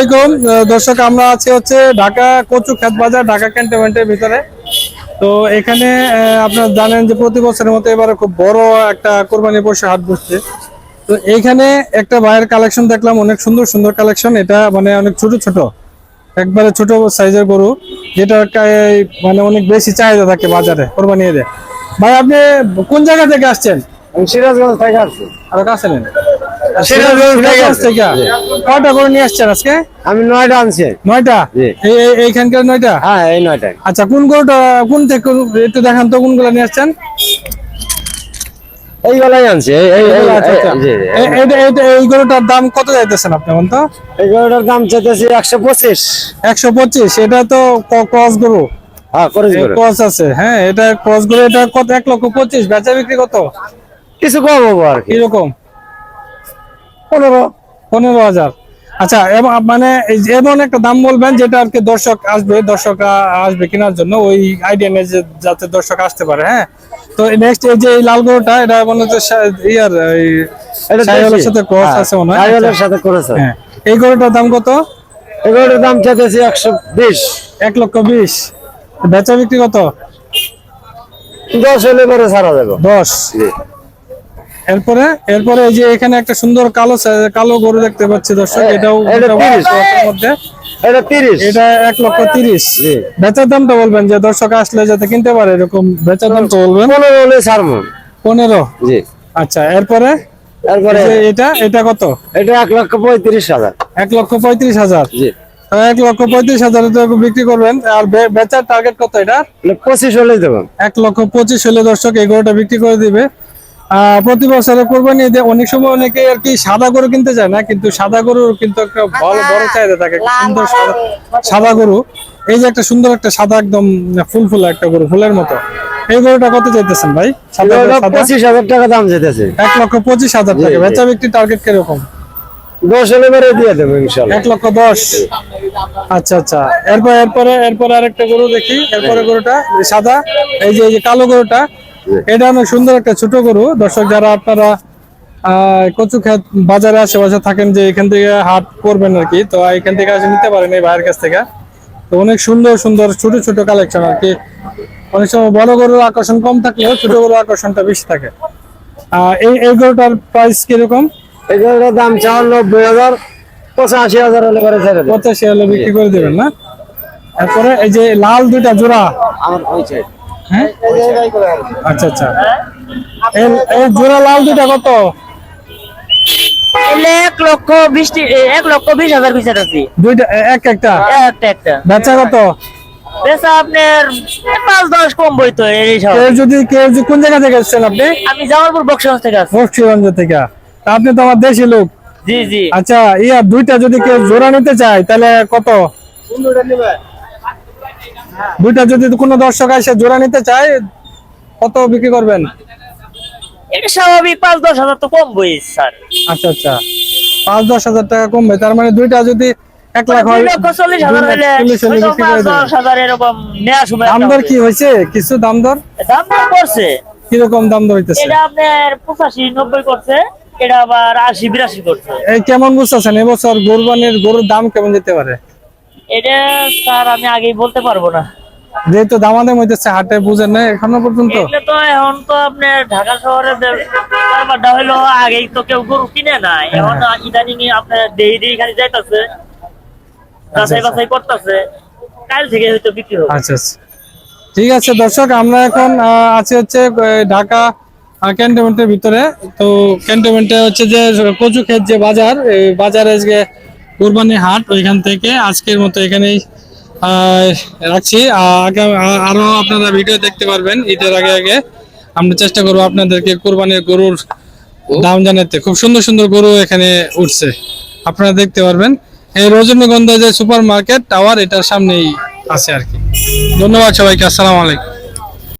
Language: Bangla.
আলাইকুম। দর্শক আমরা আছি হচ্ছে ঢাকা কচু খেত বাজার ঢাকা ক্যান্টনমেন্টের ভিতরে। তো এখানে আপনারা জানেন যে প্রতি বছরের মতো এবারে খুব বড় একটা কোরবানি পশু হাট বসছে। তো এইখানে একটা ভাইয়ের কালেকশন দেখলাম অনেক সুন্দর সুন্দর কালেকশন। এটা মানে অনেক ছোট ছোট একবারে ছোট সাইজের গরু যেটা মানে অনেক বেশি চাহিদা থাকে বাজারে কোরবানি ঈদে। ভাই আপনি কোন জায়গা থেকে আসছেন? আমি সিরাজগঞ্জ থেকে আসছি। আর কাছে নেন। সিরাজগঞ্জ থেকে সিরাজগঞ্জ আসছি। থেকে কয়টা করে নিয়ে আসছেন আজকে? আমি নয়টা আনছি। নয়টা? জি। এই এই- এইখানকার নয়টা? হ্যাঁ এই নয়টায়। আচ্ছা কোন গরুটা কোন থেকে একটু দেখান তো কোনগুলো নিয়ে আসছেন? এই- এই- এই-। জি, জি। এই- এইটা- এইটা- এই গরুটার দাম কত যাইতেছেন আপনি বলতো এই গরুটার দাম চাইতেছি একশো পঁচিশ। একশো পঁচিশ এটা তো ক্রস গরু। হ্যাঁ করে ক্রস আছে হ্যাঁ এটা ক্রস গরু এটা কত এক লক্ষ পঁচিশ বেচা বিক্রি কত? কিছু কম হব আর কি। কীরকম? পনেরো পনেরো হাজার। আচ্ছা এবং মানে এমন একটা দাম বলবেন যেটা আর কি দর্শক আসবে দর্শকরা আসবে কেনার জন্য ওই আইডিয়া নিয়ে যাতে দর্শক আসতে পারে হ্যাঁ? তো নেক্সট এই যে লাল গরুটা এটা মনে হচ্ছে ইয়ার সাইওয়ালের সাথে ক্রস হ্যাঁ, আছে মনে হয়। সাইওয়ালের সাথে করেছে হ্যাঁ। এই গরুটার দাম কত? এই গরুটার দাম চাইতেছি একশো বিশ। এক লক্ষ বিশ। বেচা বিক্রি কত? দশ হলে পরে ছাড়া যাবে দশ। এরপরে এরপরে এই যে এখানে একটা সুন্দর কালো কালো গরু দেখতে পাচ্ছি দর্শক এটাও 30 মধ্যে। এটা তিরিশ। এটা এক লক্ষ তিরিশ। জি। বেচার দামটা বলবেন যে দর্শক আসলে যাতে কিনতে পারে এরকম বেচার দামটা বলবেন? পনেরো হলে ছাড়বো। পনেরো? জি। আচ্ছা এরপরে? যে এটা এটা কত? এটা এক লক্ষ পঁয়ত্রিশ হাজার। এক লক্ষ পঁয়ত্রিশ হাজার? জি। এক লক্ষ পঁয়ত্রিশ হাজার বিক্রি করবেন আর বেচার টার্গেট কত এটা পঁচিশ হলেই দেবেন এক লক্ষ পঁচিশ হলে দর্শক এই গরুটা বিক্রি করে দিবে। প্রতি বছরে কোরবানি ঈদে অনেক সময় অনেকে আর কি সাদা গরু কিনতে চায় না কিন্তু সাদা গরুর কিন্তু একটা ভালো বড় চাহিদা থাকে সুন্দর সাদা সাদা গরু। এই যে একটা সুন্দর একটা সাদা একদম ফুল ফুল একটা গরু ফুলের মতো। এই গরুটা কত চাইতেছেন ভাই? পঁচিশ হাজার টাকা দাম যেতেছে এক লক্ষ পঁচিশ হাজার টাকা। বেচা বিক্রি টার্গেট কীরকম? দশ হলে দিয়ে দেবো ইনশাল্লাহ। এক লক্ষ দশ। আচ্ছা আচ্ছা। এরপর এরপরে এরপরে আরেকটা গরু দেখি। এরপরে গরুটা সাদা। এই যে এই যে কালো গরুটা এটা অনেক সুন্দর একটা ছোট গরু। দর্শক যারা আপনারা কচু খেত বাজারে আশেপাশে থাকেন যে এখান থেকে হাট করবেন আর কি তো এখান থেকে আসে নিতে পারেন এই ভাইয়ের কাছ থেকে। তো অনেক সুন্দর সুন্দর ছোট ছোট কালেকশন আর কি। অনেক সময় বড় গরুর আকর্ষণ কম থাকলেও ছোট গরুর আকর্ষণটা বেশি থাকে। এই এই গরুটার প্রাইস কীরকম? এগুলোর দাম চার নব্বই হাজার পঁচাশি হাজার হলে পরে ছেড়ে পঁচাশি হলে বিক্রি করে দেবেন না? তারপরে এই যে লাল দুইটা জোড়া। আমার পৌঁছে হ্যাঁ? আচ্ছা আচ্ছা। এই- এই জোড়া লাল দুইটা কত? এক লক্ষ বিশ এক লক্ষ বিশ হাজার বিচার আছি। দুইটা এক একটা? একটা একটা। বেচা কত? বেচা আপনার পাঁচ দশ কম বই তো এই সব। যদি কেউ যদি কোন জায়গা থেকে এসেছেন আপনি? আমি জামালপুর বক্সগঞ্জ থেকে বক্সিগঞ্জ থেকে। আপনি তো আমার দেশি লোক। জি জি। আচ্ছা ইয়া দুইটা যদি কেউ জোড়া নিতে চায় তাহলে কত? দুইটা যদি কোনো দর্শক এসে জোড়া নিতে চায় কত বিক্রি করবেন? এটা স্বাভাবিক পাঁচ দশ হাজার তো কম স্যার। আচ্ছা আচ্ছা। পাঁচ দশ হাজার টাকা কমবে তার মানে দুইটা যদি এক লাখ হয় চল্লিশ হাজার এরকম সময় দাম দর কি হয়েছে? কিছু দাম দর? দাম তো করছে। কীরকম দাম দর হইতেছে? এটা আপনার পঁচাশি নব্বই করছে এটা আবার আশি বিরাশি করছে। এই কেমন বুঝতেছেন? এবছর কোরবানির গরুর দাম কেমন যেতে পারে? এটা স্যার আমি আগেই বলতে পারব না। যেহেতু দামাদাম হইতেছে হাটে বুঝেন না এখনও পর্যন্ত। তো এখন তো আপনার ঢাকা শহরে ব্যাপারটা হইল আগেই তো কেউ গরু কিনে না এখন ইদানিং আপনার দেই দেই খালি যাইতাছে যাচাই বাছাই করতেছে। কাল থেকে হয়তো বিক্রি হবে। আচ্ছা আচ্ছা। ঠিক আছে দর্শক আমরা এখন আছি হচ্ছে ঢাকা ক্যান্টনমেন্টের ভিতরে। তো ক্যান্টনমেন্টে হচ্ছে যে কচু ক্ষেত যে বাজার এই বাজারে কোরবানি হাট ওইখান থেকে আজকের মতো এখানেই রাখছি। আহ, আগাম- আরও আপনারা ভিডিও দেখতে পারবেন ঈদের আগে আগে। আমরা চেষ্টা করব আপনাদেরকে কোরবানির গরুর দাম জানাতে। খুব সুন্দর সুন্দর গরু এখানে উঠছে। আপনারা দেখতে পারবেন। এই রজনীগন্ধা যে সুপার মার্কেট টাওয়ার এটার সামনেই আছে আর কি। ধন্যবাদ সবাইকে। আসসালামু আলাইকুম।